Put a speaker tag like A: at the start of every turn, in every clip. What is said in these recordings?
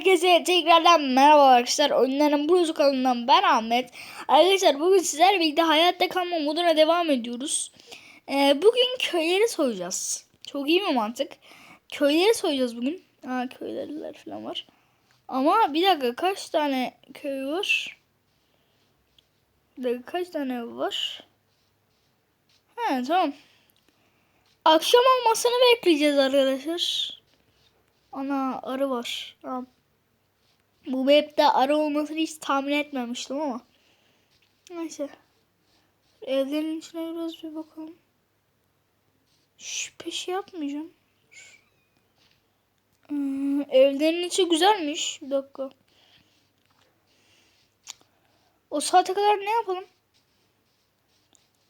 A: Herkese tekrardan merhaba arkadaşlar. Oyunların Blues kanalından ben Ahmet. Arkadaşlar bugün sizlerle birlikte hayatta kalma moduna devam ediyoruz. Ee, bugün köyleri soyacağız. Çok iyi mi mantık? Köyleri soyacağız bugün. Aa, köylerler falan var. Ama bir dakika kaç tane köy var? Bir dakika kaç tane var? He tamam. Akşam olmasını bekleyeceğiz arkadaşlar. Ana arı var. Tamam. Bu map'te arı olmasını hiç tahmin etmemiştim ama. Neyse. Evlerin içine biraz bir bakalım. Şüphe şey yapmayacağım. Hmm, evlerin içi güzelmiş. Bir dakika. O saate kadar ne yapalım?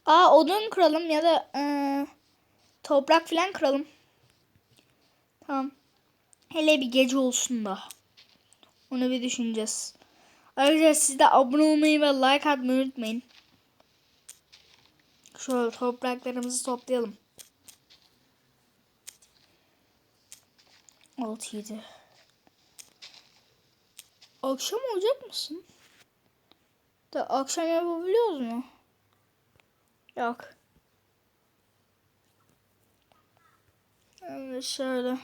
A: Aa odun kıralım ya da eee, toprak falan kıralım. Tamam. Hele bir gece olsun da. Onu bir düşüneceğiz. Ayrıca siz de abone olmayı ve like atmayı unutmayın. Şöyle topraklarımızı toplayalım. 6 7 Akşam olacak mısın? Da akşam yapabiliyoruz mu? Yok. Evet şöyle.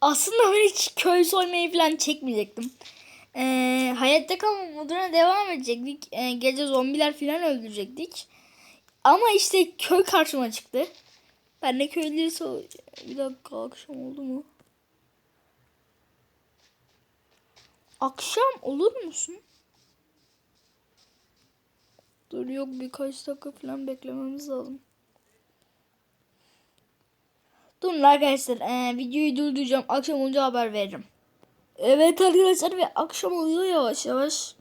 A: Aslında ben hiç köy soymayı falan çekmeyecektim. Ee, hayatta kalma moduna devam edecektik. Ee, gece zombiler falan öldürecektik. Ama işte köy karşıma çıktı. Ben de köylüyü soy... Bir dakika akşam oldu mu? Akşam olur musun? Dur yok birkaç dakika falan beklememiz lazım. Durun arkadaşlar ee, videoyu durduracağım. Akşam olunca haber veririm. Evet arkadaşlar ve akşam oluyor yavaş yavaş.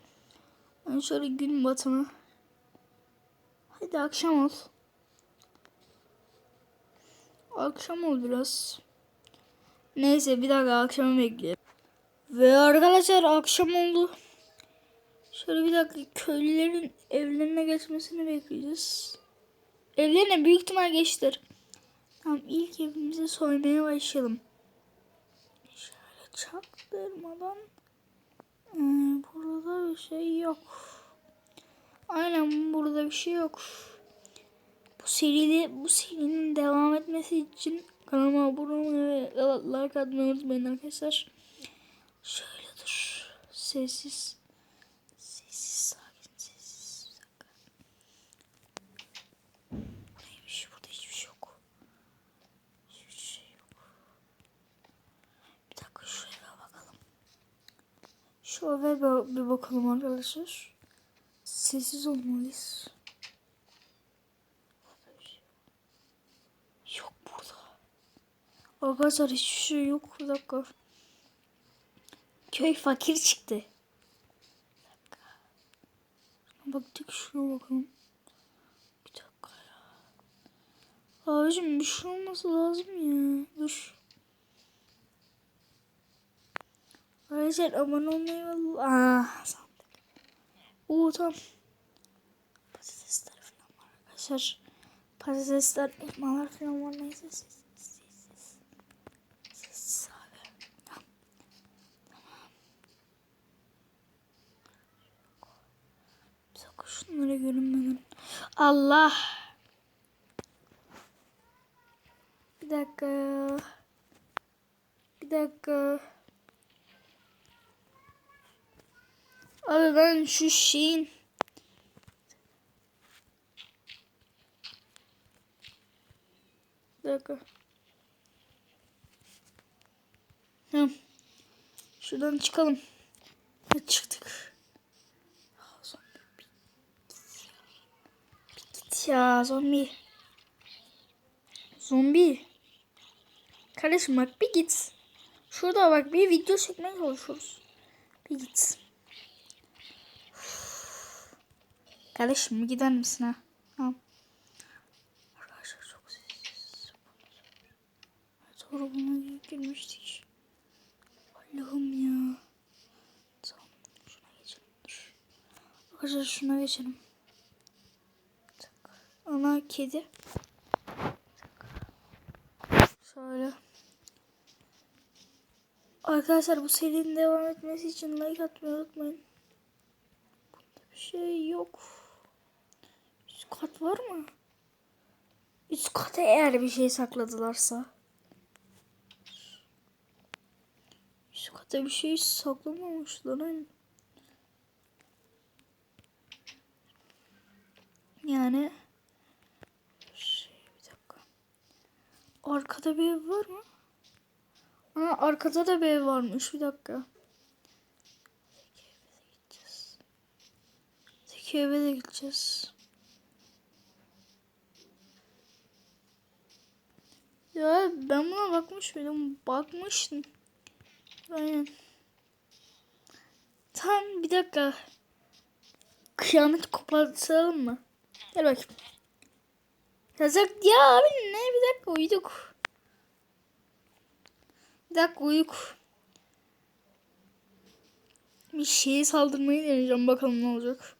A: Ben şöyle gün batımı. Hadi akşam ol. Akşam ol biraz. Neyse bir dakika akşamı bekleyelim. Ve arkadaşlar akşam oldu. Şöyle bir dakika köylülerin evlerine geçmesini bekleyeceğiz. Evlerine büyük ihtimal geçtir. Tamam ilk evimizi soymaya başlayalım. Şöyle çaktırmadan. Ee, burada bir şey yok. Aynen burada bir şey yok. Bu seride bu serinin devam etmesi için kanalıma abone olmayı ve like atmayı unutmayın arkadaşlar. Şöyle dur. Sessiz sakin sessiz. Bir dakika. Bu neymiş? Burada hiçbir şey yok. Hiçbir şey yok. Bir dakika şu eve bakalım. Şu eve bir, bakalım arkadaşlar. Sessiz olmalıyız. Yok. Burada. Arkadaşlar hiçbir şey yok. Bir dakika. Köy fakir çıktı. Baktık şuna bakalım. Bir dakika ya. Abicim bir şey olması lazım ya. Dur. Arkadaşlar abone olmayı. Aa, sandık. Oo tamam. Patatesler falan var arkadaşlar. Patatesler, elmalar falan var. Neyse dakika şunlara görünmeden. Allah. Bir dakika. Bir dakika. Abi ben şu şeyin Bir dakika. Şuradan çıkalım. Çıktık. Ah. Bir git ya zombi. Zombi. Kardeşim bak bir git. Şurada bak bir video çekmeye çalışıyoruz. Bir git. Kardeşim gider misin ha? Tamam. Arkadaşlar çok sessiz. Doğru buna girmiştik. Allah'ım ya. Tamam. Şuna geçelim. Dur. Arkadaşlar şuna geçelim. Ana kedi. Şöyle. Arkadaşlar bu serinin devam etmesi için like atmayı unutmayın. Bunda bir şey yok. Üst kat var mı? Üst kata eğer bir şey sakladılarsa. Üst kata bir şey saklamamışlar. hani. Yani şey bir dakika. Arkada bir ev var mı? Aa, arkada da bir ev varmış. Bir dakika. Zeki eve de gideceğiz. Ya ben buna bakmış mıydım? Bakmıştım. Aynen. Tam bir dakika. Kıyamet kopartalım mı? Gel bakayım. Yazık ya abi ne bir dakika uyuduk. Bir dakika uyuk. Bir şeye saldırmayı deneyeceğim bakalım ne olacak.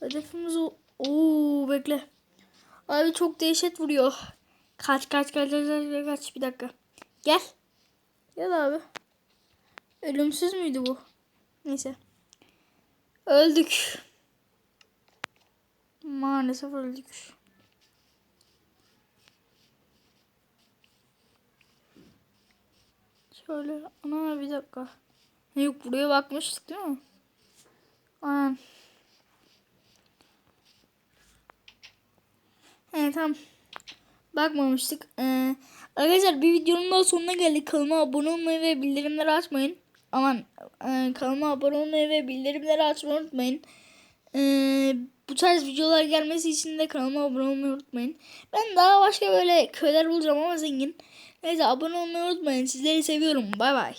A: Hedefimiz o. Oo bekle. Abi çok dehşet vuruyor. Kaç kaç kaç kaç kaç kaç bir dakika. Gel. Gel abi. Ölümsüz müydü bu? Neyse. Öldük. Maalesef öldük. Şöyle ana bir dakika. Yok buraya bakmıştık değil mi? Aynen. Evet tamam. Bakmamıştık. Ee, arkadaşlar bir videonun daha sonuna geldik. Kanalıma abone olmayı ve bildirimleri açmayın. Aman e, kanalıma abone olmayı ve bildirimleri açmayı unutmayın. Ee, bu tarz videolar gelmesi için de kanalıma abone olmayı unutmayın. Ben daha başka böyle köyler bulacağım ama zengin. Neyse abone olmayı unutmayın. Sizleri seviyorum. Bay bay.